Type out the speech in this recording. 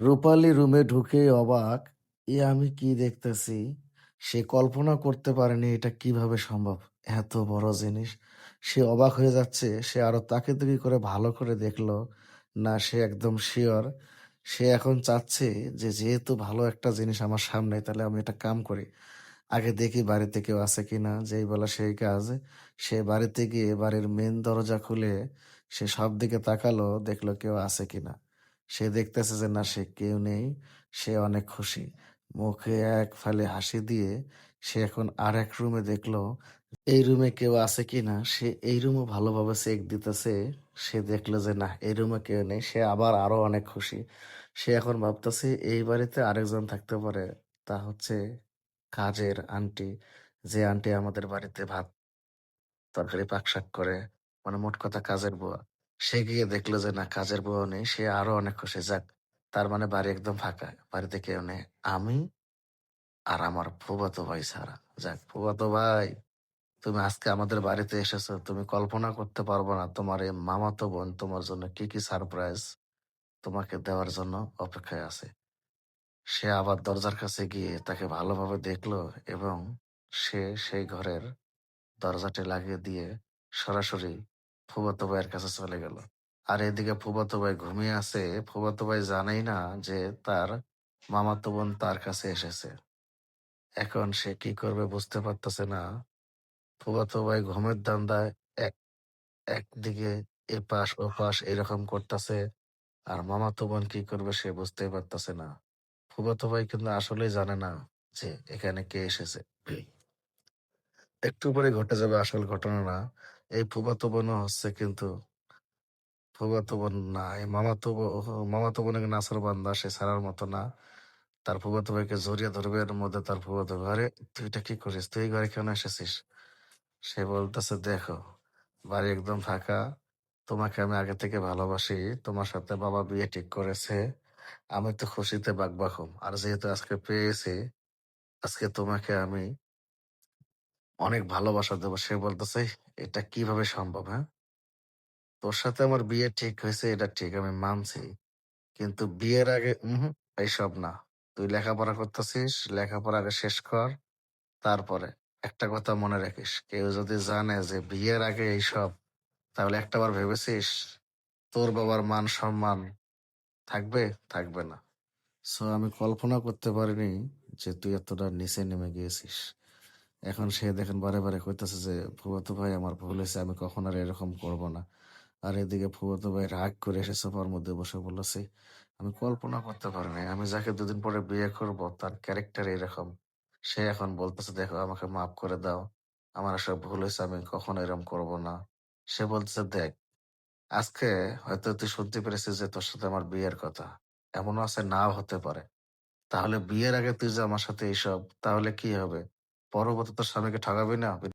রূপালী রুমে ঢুকেই অবাক, এ আমি কি দেখতেছি? সে কল্পনা করতে পারেনি এটা কীভাবে সম্ভব? এত বড় জিনিস। সে অবাক হয়ে যাচ্ছে। সে আরও তাকে তুকি করে ভালো করে দেখল। না সে একদম শিওর সে এখন চাচ্ছে যে যেহেতু ভালো একটা জিনিস আমার সামনে তাহলে আমি এটা কাম করি। আগে দেখি বাড়িতে কেউ আছে কিনা। যেই বলা সেই কাজ। সে বাড়িতে গিয়ে বাড়ির মেন দরজা খুলে সে সব দিকে তাকালো, দেখল কেউ আছে কিনা। সে দেখতেছে যে, না, সে কেউ নেই। সে অনেক খুশি। মুখে এক ফালে হাসি দিয়ে সে এখন আর এক রুমে দেখল, এই রুমে কেউ আছে কিনা। সে এই রুমও ভালোভাবে চেক দিতেছে। সে দেখল যে, না, এই রুমে কেউ নেই। সে আবার আরও অনেক খুশি। সে এখন ভাবতেছে, এই বাড়িতে আরেকজন থাকতে পারে। তা হচ্ছে কাজের আন্টি। যে আন্টি আমাদের বাড়িতে ভাত, তরকারি পাক-শাক করে। মানে মোট কথা কাজের বুয়া। সে গিয়ে দেখল যে না কাজের বউ নেই। সে আরও অনেক খুশি। যাক তার মানে বাড়ি একদম ফাঁকা। বাড়িতে কেউ নেই। আমি আর আমার ফুফাতো ভাই ছাড়া। যাক ফুফাতো ভাই তুমি আজকে আমাদের বাড়িতে এসেছ। তুমি কল্পনা করতে পারব না তোমার এই মামাতো বোন তোমার জন্য কি, কি সারপ্রাইজ তোমাকে দেওয়ার জন্য অপেক্ষায় আছে। সে আবার দরজার কাছে গিয়ে তাকে ভালোভাবে দেখল এবং সে সেই ঘরের দরজাটি লাগিয়ে দিয়ে সরাসরি ফুফাতো ভাইয়ের কাছে চলে গেল। আর এদিকে ফুফাতো ভাই ঘুমিয়ে আছে। ফুফাতো ভাই জানেই না যে তার মামাতো বোন তার কাছে এসেছে। এখন সে কি করবে বুঝতে পারতেছে না। ফুফাতো ভাই ঘুমের ধান্দায় এক, একদিকে এপাশ ওপাশ এরকম করতেছে। আর মামাতো বোন কি করবে সে বুঝতেই পারতেছে না। ফুফাতো ভাই কিন্তু আসলেই জানে না যে এখানে কে এসেছে। একটু পরে ঘটে যাবে আসল ঘটনাটা। এই ফুফাতো বোনও হচ্ছে কিন্তু ফুফাতো বোন না। এই মামাতো মামাতো বোন নাছোড়বান্দা সে ছাড়ার মতো না। তার ফুফাতো ভাইকে জড়িয়ে ধরবে এর মধ্যে তার ফুফাতো "আরে তুই এটা কি করিস? তুই ঘরে কেন এসেছিস?" সে বলতেছে, "দেখো বাড়ি একদম ফাঁকা। তোমাকে আমি আগে থেকে ভালোবাসি। তোমার সাথে বাবা বিয়ে ঠিক করেছে। আমি তো খুশিতে বাকবাকুম। আর যেহেতু আজকে পেয়েছি, আজকে তোমাকে আমি অনেক ভালোবাসা দেবো।" সে বলতেছে, "এটা কীভাবে সম্ভব, হ্যাঁ? তোর সাথে আমার বিয়ে ঠিক হয়েছে এটা ঠিক আমি মানছি। কিন্তু বিয়ের আগে এইসব না। তুই লেখাপড়া করতেছিস, লেখাপড়া আগে শেষ কর। তারপরে একটা কথা মনে রাখিস, কেউ যদি জানে যে বিয়ের আগে এইসব, তাহলে একটাবার ভেবেছিস তোর বাবার মান সম্মান থাকবে? থাকবে না। সো আমি কল্পনা করতে পারিনি যে তুই এতটা নিচে নেমে গিয়েছিস। এখন সে দেখেন বারে, বারে কইতেছে যে, "ফুফাতো ভাই আমার ভুল হয়েছে আমি কখন আর এরকম করব না।" আর এদিকে ফুফাতো ভাই রাগ করে এসে সোফার মধ্যে বসে বলতেছে, "আমি কল্পনা করতে পারি। আমি যাকে দুদিন পরে বিয়ে করব তার ক্যারেক্টার এরকম।" সে এখন বলতেছে, "দেখো আমাকে মাফ করে দাও। আমার আসলে ভুল হয়েছে আমি কখন এরকম করব না।" সে বলতেছে, "দেখ, আজকে হয়তো তুই শুনতে পেরেছিস যে তোর সাথে আমার বিয়ের কথা। এমনও আছে নাও হতে পারে। তাহলে বিয়ের আগে তুই যে আমার সাথে এইসব, তাহলে কি হবে? পরবর্তী তার স্বামীকে ঠকাবি না?"